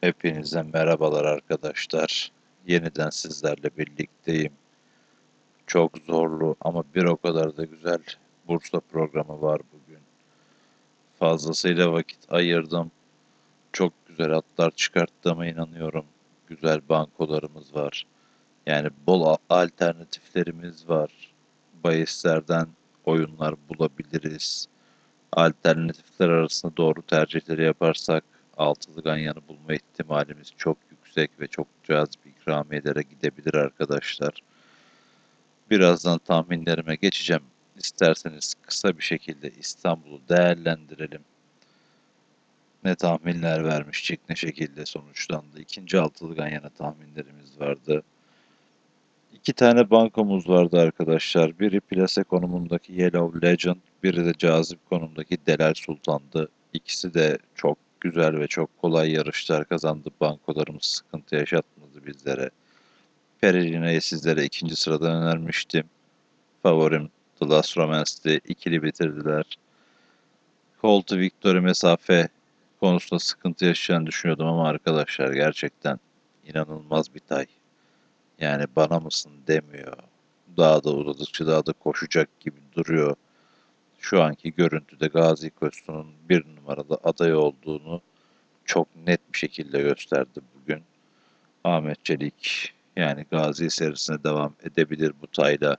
Hepinize merhabalar arkadaşlar. Yeniden sizlerle birlikteyim. Çok zorlu ama bir o kadar da güzel Bursa programı var bugün. Fazlasıyla vakit ayırdım. Çok güzel atlar çıkarttığıma inanıyorum. Güzel bankolarımız var. Yani bol alternatiflerimiz var. Bahislerden oyunlar bulabiliriz. Alternatifler arasında doğru tercihleri yaparsak altılı ganyanı bulma ihtimalimiz çok yüksek ve çok cazip ikramiyelere gidebilir arkadaşlar. Birazdan tahminlerime geçeceğim. İsterseniz kısa bir şekilde İstanbul'u değerlendirelim. Ne tahminler vermiştik, ne şekilde sonuçlandı. İkinci altılı ganyana tahminlerimiz vardı. İki tane bankomuz vardı arkadaşlar. Biri plase konumundaki Yellow Legend, biri de cazip konumdaki Delal Sultan'dı. İkisi de çok güzel ve çok kolay yarışlar kazandı. Bankolarımız sıkıntı yaşatmadı bizlere. Peregrina'yı sizlere ikinci sıradan önermiştim. Favorim The Last Romance'di. İkili bitirdiler. Call to Victory mesafe konusunda sıkıntı yaşayacağını düşünüyordum ama arkadaşlar gerçekten inanılmaz bir tay. Yani bana mısın demiyor. Daha da uzadıkça daha da koşacak gibi duruyor. Şu anki görüntüde Gazi Kostu'nun bir numaralı aday olduğunu çok net bir şekilde gösterdi bugün. Ahmet Çelik yani Gazi serisine devam edebilir bu tayla.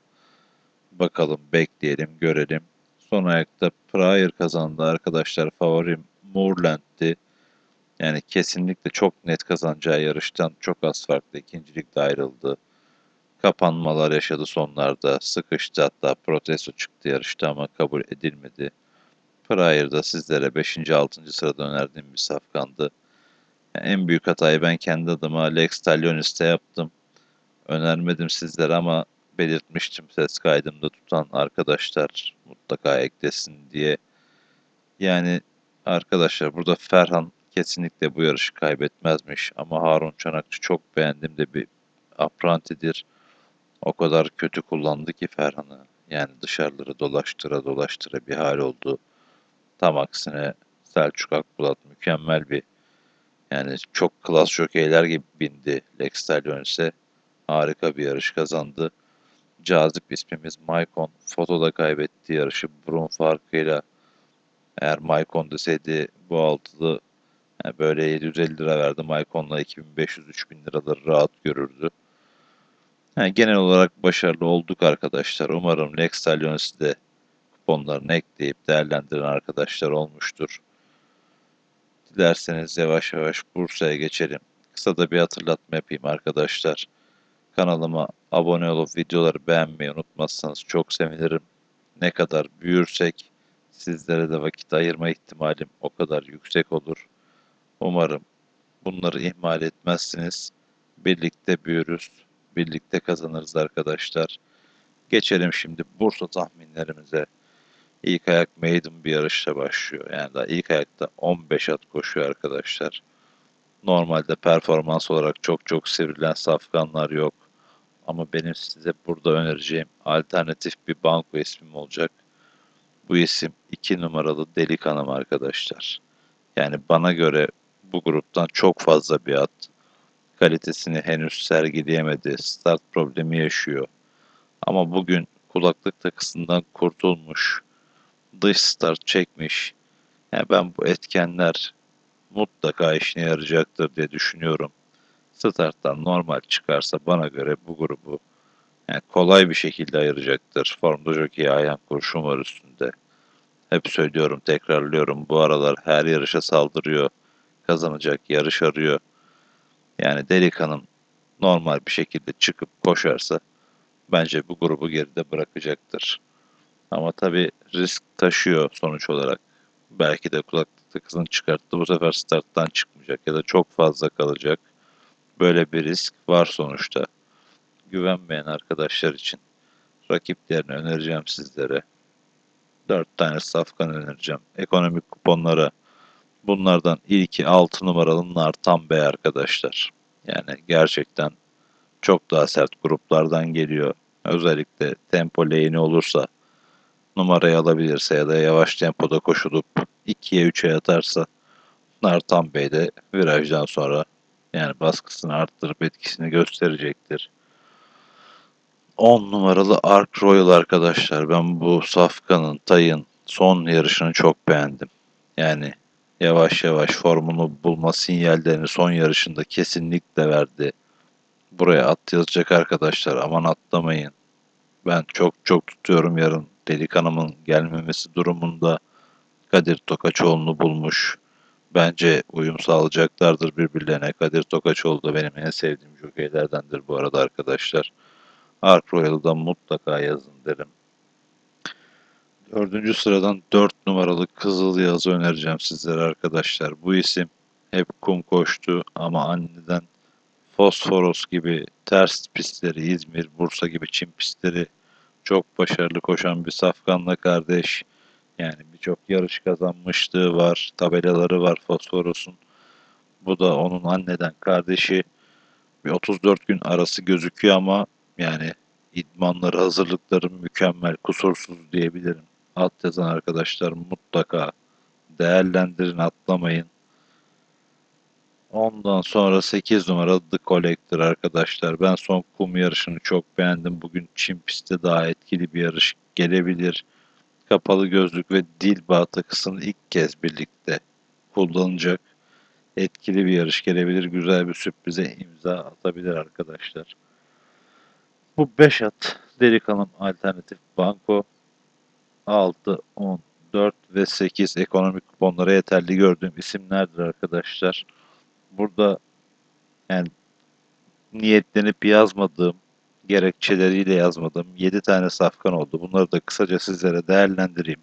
Bakalım bekleyelim görelim. Son ayakta Pryor kazandı arkadaşlar. Favorim Moorland'ti. Yani kesinlikle çok net kazanacağı yarıştan çok az farklı ikincilikte ayrıldı. Kapanmalar yaşadı sonlarda. Sıkıştı hatta protesto çıktı yarışta ama kabul edilmedi. Pryor'da sizlere 5. 6. sırada önerdiğim bir safkandı. Yani en büyük hatayı ben kendi adıma Lex Talionis'te yaptım. Önermedim sizlere ama belirtmiştim ses kaydımda tutan arkadaşlar mutlaka eklesin diye. Yani arkadaşlar burada Ferhan kesinlikle bu yarışı kaybetmezmiş ama Harun Çanakçı çok beğendim de bir aprantidir. O kadar kötü kullandı ki Ferhan'ı. Yani dışarıları dolaştıra dolaştıra bir hal oldu. Tam aksine Selçuk Akbulat mükemmel bir yani çok klas jokeyler gibi bindi Lex Talionis'e. Harika bir yarış kazandı. Cazip ismimiz Maicon. Fotoda kaybetti yarışı burun farkıyla. Eğer Maicon deseydi bu altılı yani böyle 750 lira verdi. Maicon'la 2500-3000 liraları rahat görürdü. Yani genel olarak başarılı olduk arkadaşlar. Umarım Lex Talionis'i de kuponlarını ekleyip değerlendiren arkadaşlar olmuştur. Dilerseniz yavaş yavaş Bursa'ya geçelim. Kısa da bir hatırlatma yapayım arkadaşlar. Kanalıma abone olup videoları beğenmeyi unutmazsanız çok sevinirim. Ne kadar büyürsek sizlere de vakit ayırma ihtimalim o kadar yüksek olur. Umarım bunları ihmal etmezsiniz. Birlikte büyürüz, birlikte kazanırız arkadaşlar. Geçelim şimdi Bursa tahminlerimize. İlk ayak maiden bir yarışla başlıyor. Yani daha ilk ayakta 15 at koşuyor arkadaşlar. Normalde performans olarak çok çok sivrilen safkanlar yok. Ama benim size burada önereceğim alternatif bir banko ismim olacak. Bu isim 2 numaralı Delik Hanım arkadaşlar. Yani bana göre bu gruptan çok fazla bir at. Kalitesini henüz sergileyemedi. Start problemi yaşıyor. Ama bugün kulaklık takısından kurtulmuş. Dış start çekmiş. Yani ben bu etkenler mutlaka işine yarayacaktır diye düşünüyorum. Starttan normal çıkarsa bana göre bu grubu yani kolay bir şekilde ayıracaktır. Formda jockey ayağın kurşun var üstünde. Hep söylüyorum, tekrarlıyorum. Bu aralar her yarışa saldırıyor. Kazanacak yarış arıyor. Yani Delikan'ın normal bir şekilde çıkıp koşarsa bence bu grubu geride bırakacaktır. Ama tabii risk taşıyor sonuç olarak. Belki de kulaklık takısını çıkarttı bu sefer starttan çıkmayacak ya da çok fazla kalacak. Böyle bir risk var sonuçta. Güvenmeyen arkadaşlar için rakiplerini önereceğim sizlere. 4 tane safkan önereceğim. Ekonomik kuponlara bunlardan ilki 6 numaralı nar tam bey arkadaşlar. Yani gerçekten çok daha sert gruplardan geliyor. Özellikle tempo lehine olursa numarayı alabilirse ya da yavaş tempoda koşulup 2'ye 3'e atarsa Nartan Bey de virajdan sonra yani baskısını arttırıp etkisini gösterecektir. 10 numaralı Ark Royal arkadaşlar. Ben bu Safkan'ın, Tay'ın son yarışını çok beğendim. Yani yavaş yavaş formunu bulma sinyallerini son yarışında kesinlikle verdi. Buraya at yazacak arkadaşlar. Aman atlamayın. Ben çok çok tutuyorum yarın Delik Hanım'ın gelmemesi durumunda Kadir Tokaçoğlu'nu bulmuş. Bence uyum sağlayacaklardır birbirlerine. Kadir Tokaçoğlu da benim en sevdiğim jokeylerdendir bu arada arkadaşlar. Ark Royal'da mutlaka yazın derim. Dördüncü sıradan dört numaralı Kızıl Yazı önereceğim sizlere arkadaşlar. Bu isim hep kum koştu ama aniden Fosforos gibi ters pistleri, İzmir, Bursa gibi çim pistleri çok başarılı koşan bir Safkan'la kardeş. Yani birçok yarış kazanmışlığı var, tabelaları var Fosforos'un. Bu da onun anneden kardeşi. Bir 34 gün arası gözüküyor ama yani idmanları, hazırlıkları mükemmel, kusursuz diyebilirim. Alt yazan arkadaşlar mutlaka değerlendirin, atlamayın. Ondan sonra 8 numara The Collector arkadaşlar. Ben son kum yarışını çok beğendim. Bugün Çin pistte daha etkili bir yarış gelebilir. Kapalı gözlük ve dil bağ takısını ilk kez birlikte kullanacak. Etkili bir yarış gelebilir. Güzel bir sürprize imza atabilir arkadaşlar. Bu 5 at Delikanım alternatif banko 6, 10, 4 ve 8 ekonomik kuponlara yeterli gördüğüm isimlerdir arkadaşlar. Burada yani niyetlenip yazmadığım, gerekçeleriyle yazmadığım 7 tane safkan oldu. Bunları da kısaca sizlere değerlendireyim.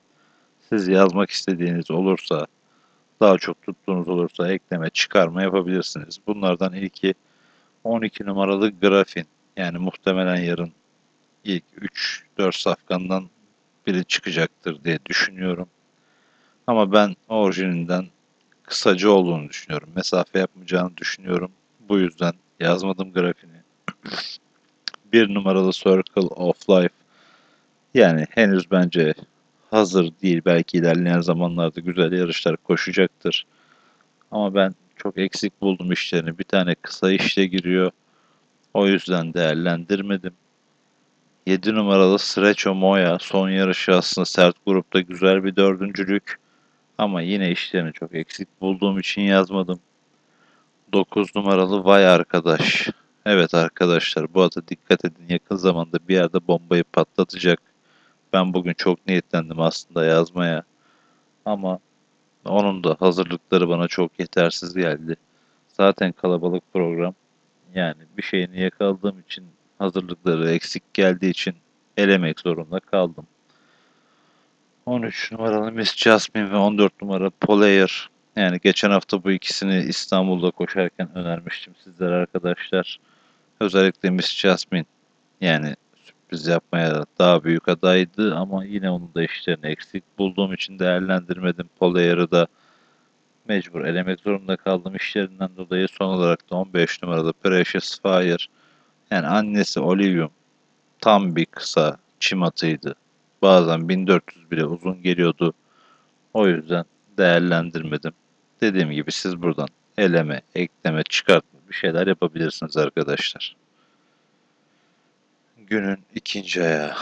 Siz yazmak istediğiniz olursa, daha çok tuttuğunuz olursa ekleme, çıkarma yapabilirsiniz. Bunlardan ilki 12 numaralı grafin. Yani muhtemelen yarın ilk 3-4 safkandan biri çıkacaktır diye düşünüyorum. Ama ben orijininden kısaca olduğunu düşünüyorum. Mesafe yapmayacağını düşünüyorum. Bu yüzden yazmadım grafini. bir numaralı Circle of Life. Yani henüz bence hazır değil. Belki ilerleyen zamanlarda güzel yarışlar koşacaktır. Ama ben çok eksik buldum işlerini. Bir tane kısa işle giriyor. O yüzden değerlendirmedim. 7 numaralı Sreço Moya son yarışı aslında sert grupta güzel bir dördüncülük. Ama yine işlerini çok eksik bulduğum için yazmadım. 9 numaralı Vay Arkadaş. Evet arkadaşlar bu ata dikkat edin yakın zamanda bir yerde bombayı patlatacak. Ben bugün çok niyetlendim aslında yazmaya. Ama onun da hazırlıkları bana çok yetersiz geldi. Zaten kalabalık program. Yani bir şeyini yakaladığım için hazırlıkları eksik geldiği için elemek zorunda kaldım. 13 numaralı Miss Jasmine ve 14 numara Polayer. Yani geçen hafta bu ikisini İstanbul'da koşarken önermiştim sizlere arkadaşlar. Özellikle Miss Jasmine yani sürpriz yapmaya daha büyük adaydı ama yine onun da işlerini eksik bulduğum için değerlendirmedim. Polayer'ı da mecbur elemek zorunda kaldım işlerinden dolayı. Son olarak da 15 numaralı Precious Fire yani annesi Olivium tam bir kısa çim atıydı. Bazen 1400 bile uzun geliyordu. O yüzden değerlendirmedim. Dediğim gibi siz buradan eleme, ekleme, çıkartma bir şeyler yapabilirsiniz arkadaşlar. Günün ikinci ayağı.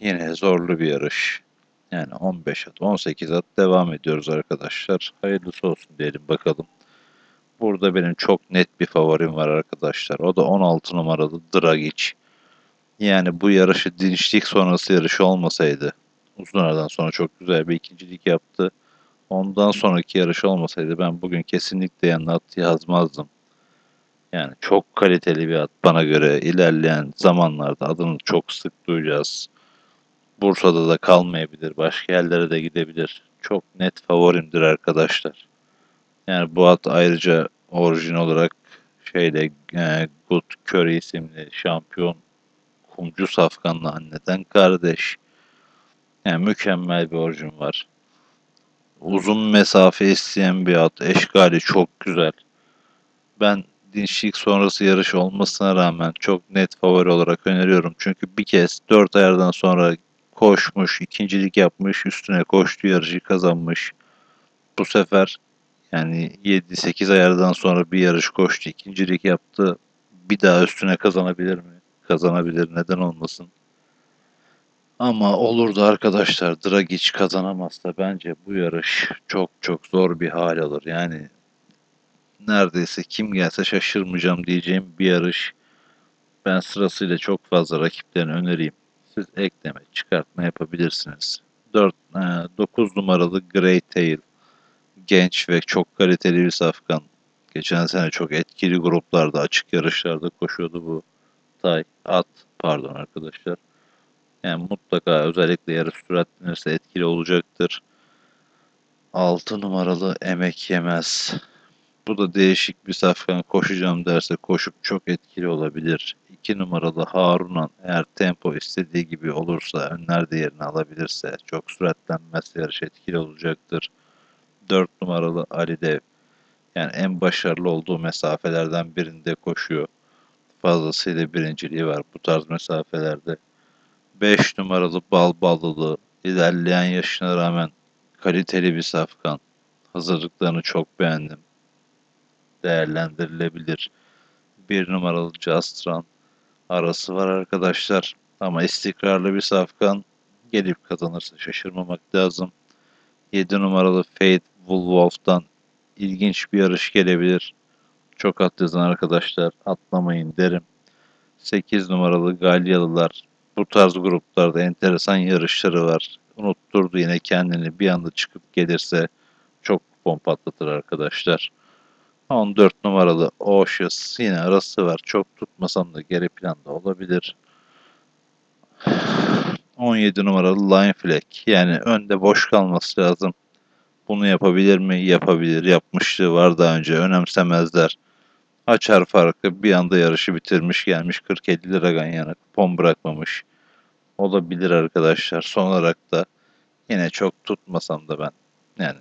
Yine zorlu bir yarış. Yani 15 at, 18 at devam ediyoruz arkadaşlar. Hayırlısı olsun diyelim bakalım. Burada benim çok net bir favorim var arkadaşlar. O da 16 numaralı Dragic. Yani bu yarışı dinçlik sonrası yarışı olmasaydı uzun aradan sonra çok güzel bir ikincilik yaptı. Ondan sonraki yarış olmasaydı ben bugün kesinlikle yanına at yazmazdım. Yani çok kaliteli bir at bana göre ilerleyen zamanlarda adını çok sık duyacağız. Bursa'da da kalmayabilir, başka yerlere de gidebilir. Çok net favorimdir arkadaşlar. Yani bu at ayrıca orijin olarak şeyde e, Good Curry isimli şampiyon kumcu safkanlı anneden kardeş. Yani mükemmel bir orijin var. Uzun mesafe isteyen bir at. Eşgali çok güzel. Ben dinçlik sonrası yarış olmasına rağmen çok net favori olarak öneriyorum. Çünkü bir kez 4 ayardan sonra koşmuş, ikincilik yapmış, üstüne koştu yarışı kazanmış. Bu sefer Yani 7-8 ayardan sonra bir yarış koştu. ikincilik yaptı. Bir daha üstüne kazanabilir mi? Kazanabilir. Neden olmasın? Ama olur da arkadaşlar Dragic kazanamazsa bence bu yarış çok çok zor bir hal alır. Yani neredeyse kim gelse şaşırmayacağım diyeceğim bir yarış. Ben sırasıyla çok fazla rakiplerini önereyim. Siz ekleme, çıkartma yapabilirsiniz. 4, 9 numaralı Grey Tail. Genç ve çok kaliteli bir safkan. Geçen sene çok etkili gruplarda, açık yarışlarda koşuyordu bu tay, at pardon arkadaşlar. Yani mutlaka özellikle yarış süratlenirse etkili olacaktır. 6 numaralı emek yemez. Bu da değişik bir safkan koşacağım derse koşup çok etkili olabilir. 2 numaralı Harunan eğer tempo istediği gibi olursa önlerde yerini alabilirse çok süratlenmezse yarış etkili olacaktır. 4 numaralı Ali Dev yani en başarılı olduğu mesafelerden birinde koşuyor. Fazlasıyla birinciliği var bu tarz mesafelerde. 5 numaralı Bal Ballılı ilerleyen yaşına rağmen kaliteli bir safkan. Hazırlıklarını çok beğendim. Değerlendirilebilir. 1 numaralı Jastran arası var arkadaşlar. Ama istikrarlı bir safkan gelip kazanırsa şaşırmamak lazım. 7 numaralı Fate Wolf'tan ilginç bir yarış gelebilir. Çok at yazan arkadaşlar atlamayın derim. 8 numaralı Galyalılar bu tarz gruplarda enteresan yarışları var. Unutturdu yine kendini bir anda çıkıp gelirse çok kupon patlatır arkadaşlar. 14 numaralı Oceans yine arası var. Çok tutmasam da geri planda olabilir. 17 numaralı Line Flag. Yani önde boş kalması lazım. Bunu yapabilir mi? Yapabilir. Yapmışlığı var daha önce. Önemsemezler. Açar farkı bir anda yarışı bitirmiş gelmiş 40-50 lira yana kupon bırakmamış. Olabilir arkadaşlar. Son olarak da yine çok tutmasam da ben yani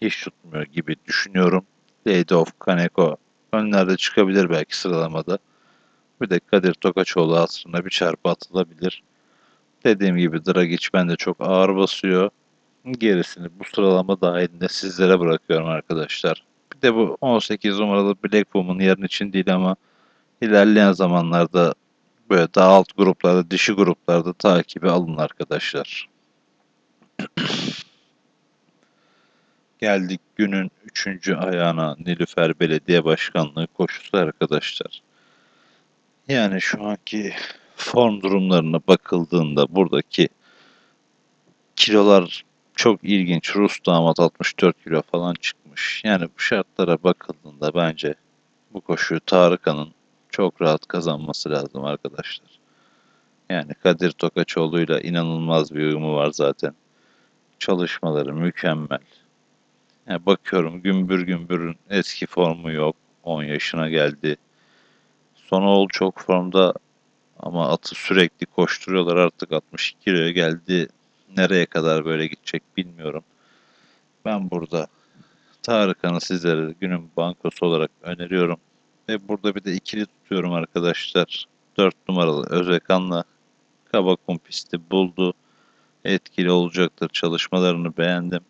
hiç tutmuyor gibi düşünüyorum. Lady of Kaneko önlerde çıkabilir belki sıralamada. Bir de Kadir Tokaçoğlu aslında bir çarpı atılabilir. Dediğim gibi Dragic bende çok ağır basıyor. Gerisini bu sıralama dahilinde sizlere bırakıyorum arkadaşlar. Bir de bu 18 numaralı Black Woman yarın için değil ama ilerleyen zamanlarda böyle daha alt gruplarda, dişi gruplarda takibi alın arkadaşlar. Geldik günün üçüncü ayağına Nilüfer Belediye Başkanlığı koşusu arkadaşlar. Yani şu anki form durumlarına bakıldığında buradaki kilolar çok ilginç. Rus damat 64 kilo falan çıkmış. Yani bu şartlara bakıldığında bence bu koşuyu Tarıkan'ın çok rahat kazanması lazım arkadaşlar. Yani Kadir Tokaçoğlu'yla inanılmaz bir uyumu var zaten. Çalışmaları mükemmel. Yani bakıyorum gümbür gümbürün eski formu yok. 10 yaşına geldi. Sonoğlu çok formda ama atı sürekli koşturuyorlar artık 62 kiloya geldi. Nereye kadar böyle gidecek bilmiyorum. Ben burada Tarıkan'ı sizlere günün bankosu olarak öneriyorum. Ve burada bir de ikili tutuyorum arkadaşlar. 4 numaralı Özekan'la Kabakum pisti buldu. Etkili olacaktır. Çalışmalarını beğendim.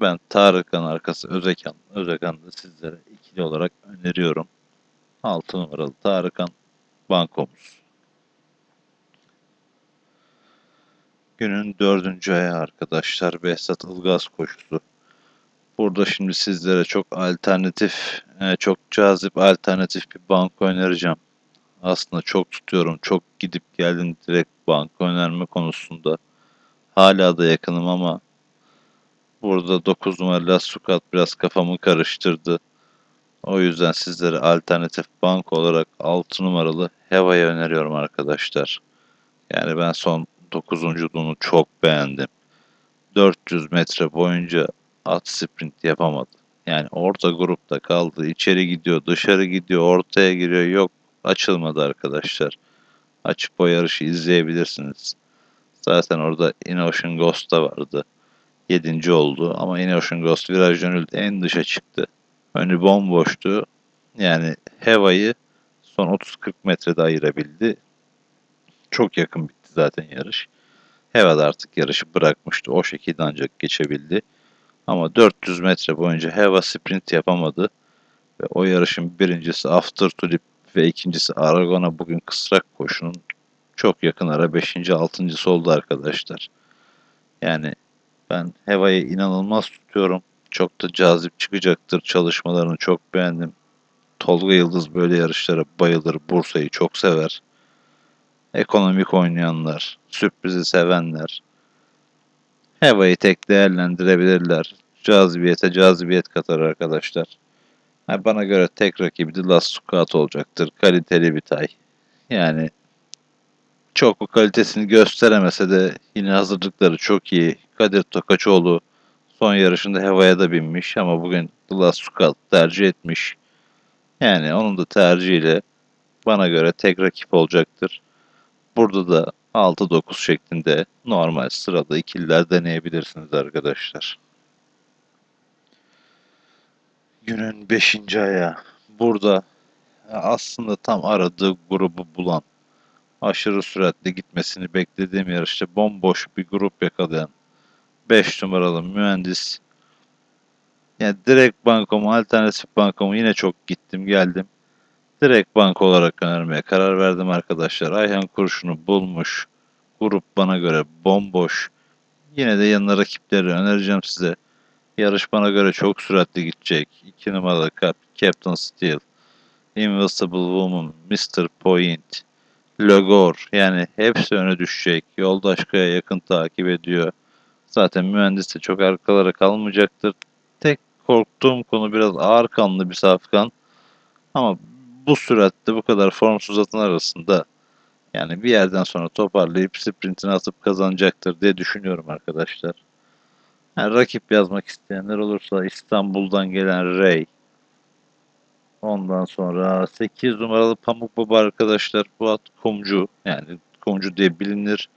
Ben Tarıkan arkası Özekan. Özekan da sizlere ikili olarak öneriyorum. 6 numaralı Tarıkan bankomuz. Günün dördüncü ayağı arkadaşlar Behzat Ilgaz koşusu. Burada şimdi sizlere çok alternatif, e, çok cazip alternatif bir banko önereceğim. Aslında çok tutuyorum, çok gidip geldim direkt banko önerme konusunda. Hala da yakınım ama burada 9 numaralı Sukat biraz kafamı karıştırdı. O yüzden sizlere alternatif banko olarak 6 numaralı Heva'yı öneriyorum arkadaşlar. Yani ben son 9.luğunu çok beğendim. 400 metre boyunca at sprint yapamadı. Yani orta grupta kaldı. İçeri gidiyor, dışarı gidiyor, ortaya giriyor. Yok açılmadı arkadaşlar. Açıp o yarışı izleyebilirsiniz. Zaten orada Inocean Ghost da vardı. Yedinci oldu ama Inocean Ghost viraj dönüldü en dışa çıktı. Önü bomboştu. Yani Heva'yı son 30-40 metrede ayırabildi. Çok yakın bitti zaten yarış. Heva da artık yarışı bırakmıştı. O şekilde ancak geçebildi. Ama 400 metre boyunca heva sprint yapamadı. Ve o yarışın birincisi After Tulip ve ikincisi Aragon'a bugün kısrak koşunun çok yakın ara 5. 6. oldu arkadaşlar. Yani ben Heva'yı inanılmaz tutuyorum. Çok da cazip çıkacaktır. Çalışmalarını çok beğendim. Tolga Yıldız böyle yarışlara bayılır. Bursa'yı çok sever. Ekonomik oynayanlar, sürprizi sevenler Heva'yı tek değerlendirebilirler. Cazibiyete cazibiyet katar arkadaşlar. Yani bana göre tek rakibi de Last Squat olacaktır. Kaliteli bir tay. Yani çok o kalitesini gösteremese de yine hazırlıkları çok iyi. Kadir Tokaçoğlu son yarışında Heva'ya da binmiş ama bugün The Last Squat tercih etmiş. Yani onun da tercihiyle bana göre tek rakip olacaktır. Burada da 6-9 şeklinde normal sırada ikililer deneyebilirsiniz arkadaşlar. Günün 5. aya burada aslında tam aradığı grubu bulan aşırı süratle gitmesini beklediğim yarışta bomboş bir grup yakalayan 5 numaralı mühendis yani direkt bankomu alternatif bankomu yine çok gittim geldim direkt bank olarak önermeye karar verdim arkadaşlar Ayhan kurşunu bulmuş grup bana göre bomboş yine de yanına rakipleri önereceğim size yarış bana göre çok süratli gidecek 2 numaralı Captain Steel Invincible Woman Mr. Point Logor yani hepsi öne düşecek. Yoldaş Kaya yakın takip ediyor. Zaten mühendis de çok arkalara kalmayacaktır. Tek korktuğum konu biraz ağır kanlı bir safkan. Ama bu süratte bu kadar formsuz atın arasında yani bir yerden sonra toparlayıp sprintini atıp kazanacaktır diye düşünüyorum arkadaşlar. Yani rakip yazmak isteyenler olursa İstanbul'dan gelen Ray, Ondan sonra 8 numaralı Pamuk Baba arkadaşlar bu at kumcu yani kumcu diye bilinir.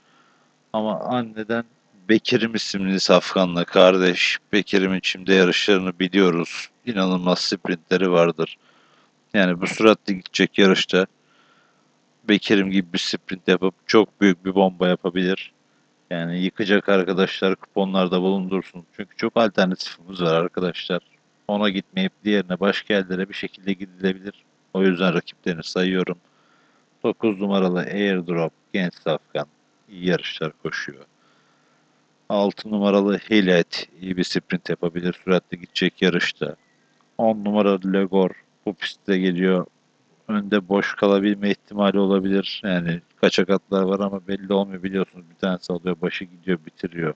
Ama anneden Bekir'im isimli Safkan'la kardeş. Bekir'im şimdi yarışlarını biliyoruz. İnanılmaz sprintleri vardır. Yani bu süratle gidecek yarışta Bekir'im gibi bir sprint yapıp çok büyük bir bomba yapabilir. Yani yıkacak arkadaşlar kuponlarda bulundursun. Çünkü çok alternatifimiz var arkadaşlar ona gitmeyip diğerine başka yerlere bir şekilde gidilebilir. O yüzden rakiplerini sayıyorum. 9 numaralı Airdrop genç safkan iyi yarışlar koşuyor. 6 numaralı Hilet iyi bir sprint yapabilir. Süratli gidecek yarışta. 10 numaralı Legor bu pistte geliyor. Önde boş kalabilme ihtimali olabilir. Yani kaçak atlar var ama belli olmuyor biliyorsunuz. Bir tanesi alıyor başı gidiyor bitiriyor.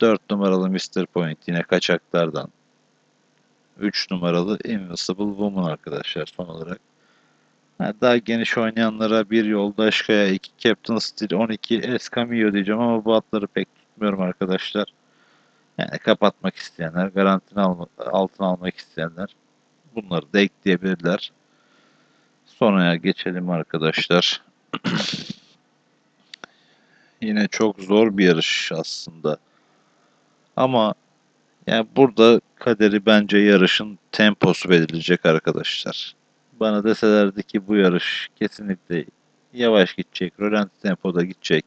4 numaralı Mr. Point yine kaçaklardan. 3 numaralı Invincible Woman arkadaşlar son olarak. Yani daha geniş oynayanlara bir yoldaş kaya, 2 Captain Steel, 12 Escamillo diyeceğim ama bu atları pek tutmuyorum arkadaşlar. Yani kapatmak isteyenler, garantini alma, altına almak isteyenler bunları da ekleyebilirler. Sonraya geçelim arkadaşlar. Yine çok zor bir yarış aslında. Ama yani burada kaderi bence yarışın temposu belirleyecek arkadaşlar. Bana deselerdi ki bu yarış kesinlikle yavaş gidecek, rölanti tempoda gidecek.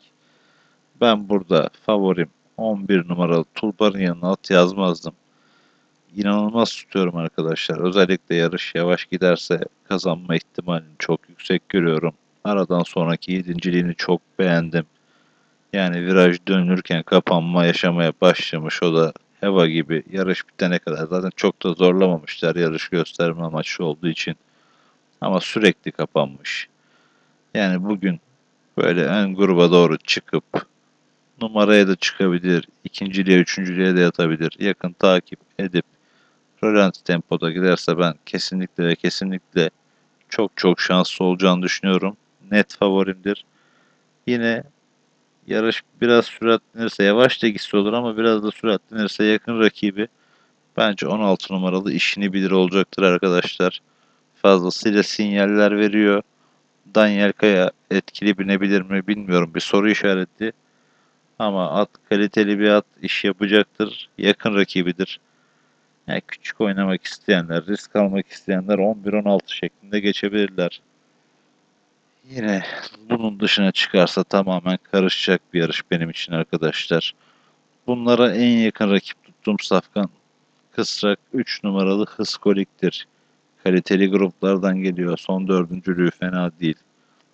Ben burada favorim 11 numaralı Tulpar'ın yanına at yazmazdım. İnanılmaz tutuyorum arkadaşlar. Özellikle yarış yavaş giderse kazanma ihtimalini çok yüksek görüyorum. Aradan sonraki yedinciliğini çok beğendim. Yani viraj dönülürken kapanma yaşamaya başlamış. O da Heva gibi yarış bitene kadar zaten çok da zorlamamışlar yarış gösterme amaçlı olduğu için. Ama sürekli kapanmış. Yani bugün böyle ön gruba doğru çıkıp numaraya da çıkabilir, ikinciliğe, üçüncülüğe de yatabilir. Yakın takip edip rölanti tempoda giderse ben kesinlikle ve kesinlikle çok çok şanslı olacağını düşünüyorum. Net favorimdir. Yine yarış biraz süratlenirse yavaş da gitse olur ama biraz da süratlenirse yakın rakibi bence 16 numaralı işini bilir olacaktır arkadaşlar. Fazlasıyla sinyaller veriyor. Daniel Kaya etkili binebilir mi bilmiyorum. Bir soru işareti. Ama at kaliteli bir at iş yapacaktır. Yakın rakibidir. Yani küçük oynamak isteyenler, risk almak isteyenler 11-16 şeklinde geçebilirler. Yine bunun dışına çıkarsa tamamen karışacak bir yarış benim için arkadaşlar. Bunlara en yakın rakip tuttuğum safkan kısrak 3 numaralı Hıskolik'tir. Kaliteli gruplardan geliyor. Son dördüncülüğü fena değil.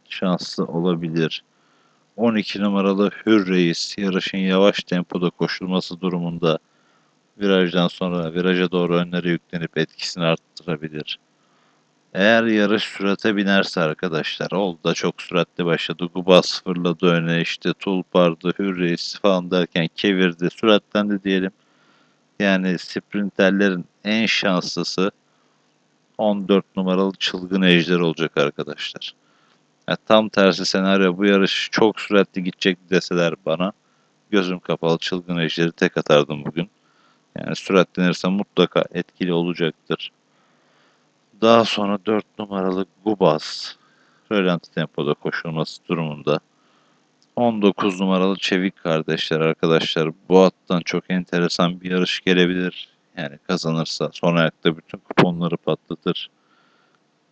Şanslı olabilir. 12 numaralı Hür Reis yarışın yavaş tempoda koşulması durumunda virajdan sonra viraja doğru önlere yüklenip etkisini arttırabilir. Eğer yarış sürate binerse arkadaşlar oldu da çok süratli başladı. Gubas fırladı öne işte Tulpar'dı, Hürreis falan derken kevirdi, süratlendi diyelim. Yani sprinterlerin en şanslısı 14 numaralı çılgın ejder olacak arkadaşlar. Ya tam tersi senaryo bu yarış çok süratli gidecek deseler bana gözüm kapalı çılgın ejderi tek atardım bugün. Yani süratlenirse mutlaka etkili olacaktır. Daha sonra 4 numaralı Gubas rölanti tempoda koşulması durumunda 19 numaralı Çevik kardeşler arkadaşlar bu attan çok enteresan bir yarış gelebilir. Yani kazanırsa son ayakta bütün kuponları patlatır.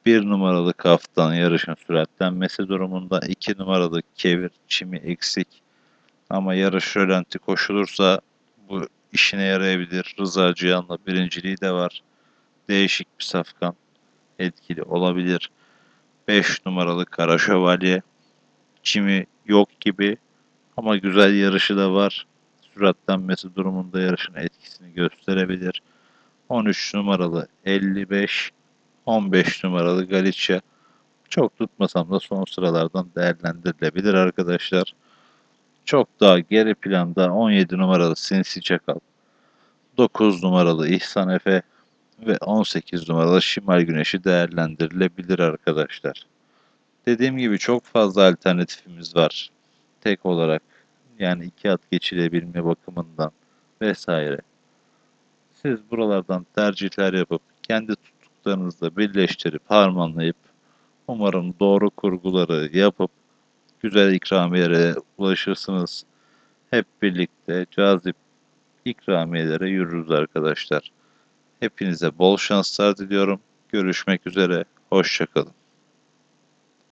1 numaralı Kaftan yarışın süratlenmesi durumunda 2 numaralı Kevir çimi eksik. Ama yarış rölanti koşulursa bu işine yarayabilir. Rıza Cihan'la birinciliği de var. Değişik bir safkan etkili olabilir. 5 numaralı Kara Şövalye. Çimi yok gibi ama güzel yarışı da var. Süratlenmesi durumunda yarışın etkisini gösterebilir. 13 numaralı 55, 15 numaralı Galicia. Çok tutmasam da son sıralardan değerlendirilebilir arkadaşlar. Çok daha geri planda 17 numaralı Sinsi Çakal, 9 numaralı İhsan Efe ve 18 numaralı Şimal Güneş'i değerlendirilebilir arkadaşlar. Dediğim gibi çok fazla alternatifimiz var. Tek olarak yani iki at geçilebilme bakımından vesaire. Siz buralardan tercihler yapıp kendi tuttuklarınızla birleştirip harmanlayıp umarım doğru kurguları yapıp güzel ikramiyelere ulaşırsınız. Hep birlikte cazip ikramiyelere yürürüz arkadaşlar. Hepinize bol şanslar diliyorum. Görüşmek üzere. Hoşçakalın.